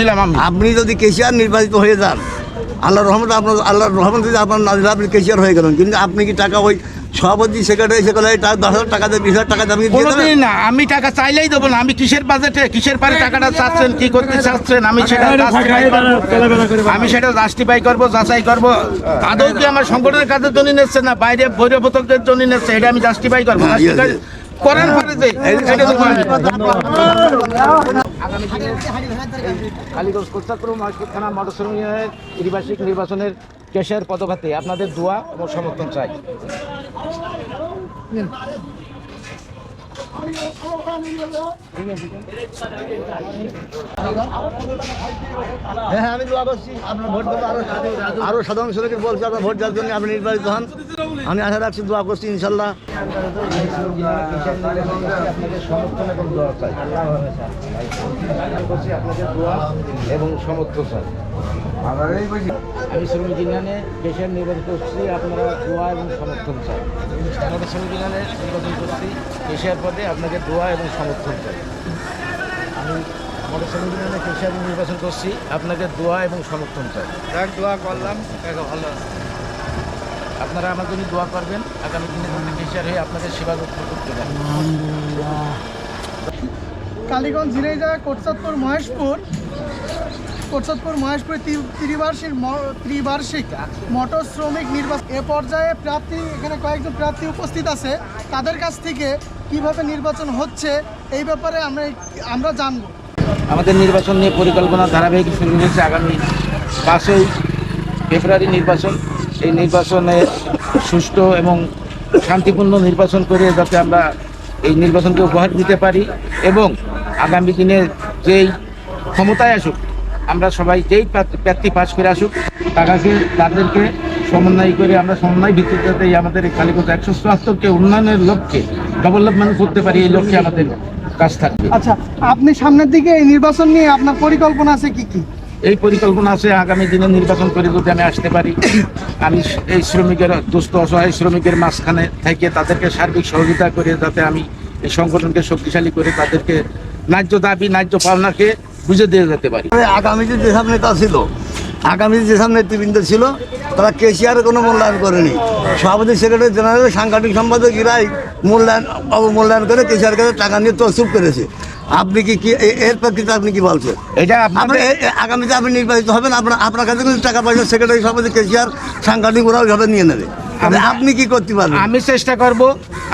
নিলাম আমি। আপনি যদি কেশিয়ার নির্বাচিত হয়ে যান আল্লাহ রহমত আপনার আল্লাহর রহমত যদি আপনার নাজিল আপনি কেশিয়ার হয়ে গেলেন কিন্তু আপনি কি টাকা ওই সভাপতি সেক্রেটারি সেক্রেটারি টাকা দশ হাজার টাকা দেয় বিশ হাজার টাকা দিয়ে কোনোদিনই দেবেন? না আমি টাকা চাইলেই দেবো না আমি কিসের বাজেটে কিসের পারে টাকাটা চাচ্ছেন কি করতে চাচ্ছেন আমি সেটা করব। আমি সেটা জাস্টিফাই করব যাচাই করব। আদৌ কি আমার সংগঠনের কাজের জন্য নিচ্ছে না বাইরে বৈরবোধকদের জন্য নিচ্ছে এটা আমি জাস্টিফাই করব. করেন পরে যে এটা দিনে। কালীগঞ্জ কোস্তাপুর মহেশপুর থানা মটর ইউনিয়নের ত্রিবার্ষিক নির্বাচনের কেশের পদভাতে আপনাদের দোয়া এবং সমর্থন চাই হ্যাঁ হ্যাঁ আমি দোয়া করছি আপনার ভোট দেবো, আরও আরও সাধারণ শ্রমিকের বলছি, আপনার ভোট দেওয়ার জন্য আপনি নির্বাচিত হন। আমি আশা রাখছি দোয়া করছি, ইনশাল্লাহ। সমর্থন এবং দোয়া চাই এবং সমর্থন চাই। আমি শ্রমিক ইউনিয়নে দেশের নির্বাচিত করছি আপনারা দোয়া এবং সমর্থন চাই আমাদের শ্রমিক ইউনিয়নে নির্বাচন করছি দেশের পদে আপনাকে দোয়া এবং সমর্থন চাই। আমি আমাদের শ্রমিক ইউনিয়নে কেশিয়ার নির্বাচন করছি আপনাকে দোয়া এবং সমর্থন চাই। দোয়া করলাম ভালো আপনারা আমার জন্য দোয়া করবেন আগামী দিনে যাতে কেশিয়ার হয়ে আপনাদের সেবা করতে পারি কালীগঞ্জ ঝিনাইদহ কোটসাদপুর মহেশপুর কোটসাদপুর মহেশপুর ত্রি- ত্রিবার্ষিক ত্রিবার্ষিক মোটর শ্রমিক নির্বাচন। এ পর্যায়ে প্রার্থী, এখানে কয়েকজন প্রার্থী উপস্থিত আছে। তাদের কাছ থেকে কীভাবে নির্বাচন হচ্ছে, এই ব্যাপারে আমরা আমরা জানব। আমাদের নির্বাচন নিয়ে পরিকল্পনা ধারাবাহিক শুরু হয়েছে আগামী পাঁচই ফেব্রুয়ারি নির্বাচন। এই নির্বাচনে সুষ্ঠু এবং শান্তিপূর্ণ নির্বাচন করে যাতে আমরা এই নির্বাচনকে উপহার দিতে পারি এবং আগামী দিনে যেই ক্ষমতায় আসুক আমরা সবাই যেই প্রার্থী- পাশ করে আসুক তাকে তাদেরকে সমন্বয় করে আমরা সমন্বয় ভিত্তিতে আমাদের এই কালীগঞ্জ একশো চুয়াত্তরকে উন্নয়নের লক্ষ্যে ডেভেলপমেন্ট করতে পারি এই লক্ষ্যে আমাদের কাজ থাকবে। আচ্ছা আপনি সামনের দিকে এই নির্বাচন নিয়ে আপনার পরিকল্পনা আছে কি কি? এই পরিকল্পনা আছে আগামী দিনে নির্বাচন করে যদি আমি আসতে পারি। আমি এই শ্রমিকের দুস্থ অসহায় শ্রমিকের মাঝখানে থেকে তাদেরকে সার্বিক সহযোগিতা করে যাতে আমি এই সংগঠনকে শক্তিশালী করে তাদেরকে ন্যায্য দাবি ন্যায্য পাওনাকে বুঝে দিয়ে যেতে পারি। আগামীতে যেসব নেতা ছিল আগামীতে যেসব নেতৃবৃন্দ ছিল তারা কেশিয়ারের কোনো মূল্যায়ন করেনি। সভাপতি সেক্রেটারি জেনারেল সাংগঠনিক সম্পাদক ইরাই মূল্যায়ন অবমূল্যায়ন করে কেশিয়ার কাছে টাকা নিয়ে তসুপ করেছে। আপনি কি কি এর প্রেক্ষিতে আপনি কি বলছেন? এটা আগামীতে আপনি নির্বাচিত হবেন আপনার আপনার কাছে কিন্তু টাকা পয়সা সেক্রেটারি সভাপতি কেশিয়ার সাংগঠনিক ওরা ওইভাবে নিয়ে নেবে। আপনি কি করতে পারবেন? আমি চেষ্টা করব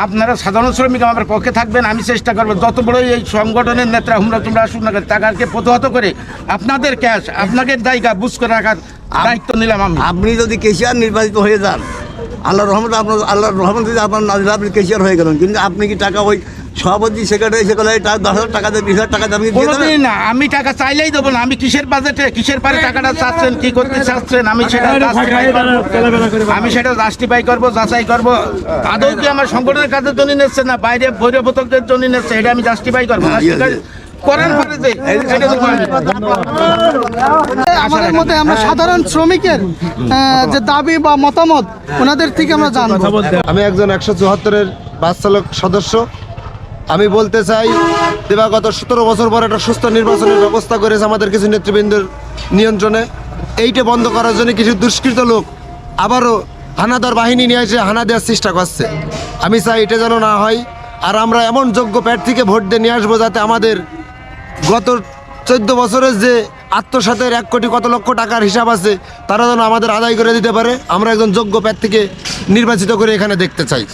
আপনারা সাধারণ শ্রমিক আমার পক্ষে থাকবেন আমি চেষ্টা করব যত বড় এই সংগঠনের নেতা হুমরা তোমরা আসুন না টাকাকে প্রতিহত করে আপনাদের ক্যাশ আপনাকে জায়গা বুঝ করে রাখার দায়িত্ব নিলাম আমি। আপনি যদি কেশিয়ার নির্বাচিত হয়ে যান আল্লাহ রহমত আপনার আল্লাহ রহমত যদি আপনার নাজিল আপনি কেশিয়ার হয়ে গেলেন কিন্তু আপনি কি টাকা ওই সভাপতি সেক্রেটারি সেক্রেটারি টাকা দশ হাজার টাকা দেয় বিশ হাজার টাকা দেবেন কোনোদিনই না আমি টাকা চাইলেই দেবো না আমি কিসের বাজেটে কিসের পারে টাকাটা চাচ্ছেন কি করতে চাচ্ছেন আমি সেটা আমি সেটা জাস্টিফাই করব যাচাই করব। আদৌ কি আমার সংগঠনের কাজের জন্য নিচ্ছে না বাইরে বৈরবোধকদের জন্য নিচ্ছে এটা আমি জাস্টিফাই করব হ্যাঁ, yes, yes. করেন যে এটা দেখব আমি। আমাদের মধ্যে আমরা সাধারণ শ্রমিকের যে দাবি বা মতামত ওনাদের থেকে আমরা জানব। আমি একজন একশো চুয়াত্তরের বাস চালক সদস্য। আমি বলতে চাই দিবাগত সতেরো বছর পর একটা সুস্থ নির্বাচনের ব্যবস্থা করেছে আমাদের কিছু নেতৃবৃন্দের নিয়ন্ত্রণে। এইটা বন্ধ করার জন্য কিছু দুষ্কৃত লোক আবারও হানাদার বাহিনী নিয়ে এসে হানা দেওয়ার চেষ্টা করছে। আমি চাই এটা যেন না হয়, আর আমরা এমন যোগ্য প্রার্থীকে ভোট দিয়ে নিয়ে আসব যাতে আমাদের গত চোদ্দ বছরের যে আত্মসাতের এক কোটি কত লক্ষ টাকার হিসাব আছে, তারা যেন আমাদের আদায় করে দিতে পারে। আমরা একজন যোগ্য প্রার্থীকে নির্বাচিত করে এখানে দেখতে চাই।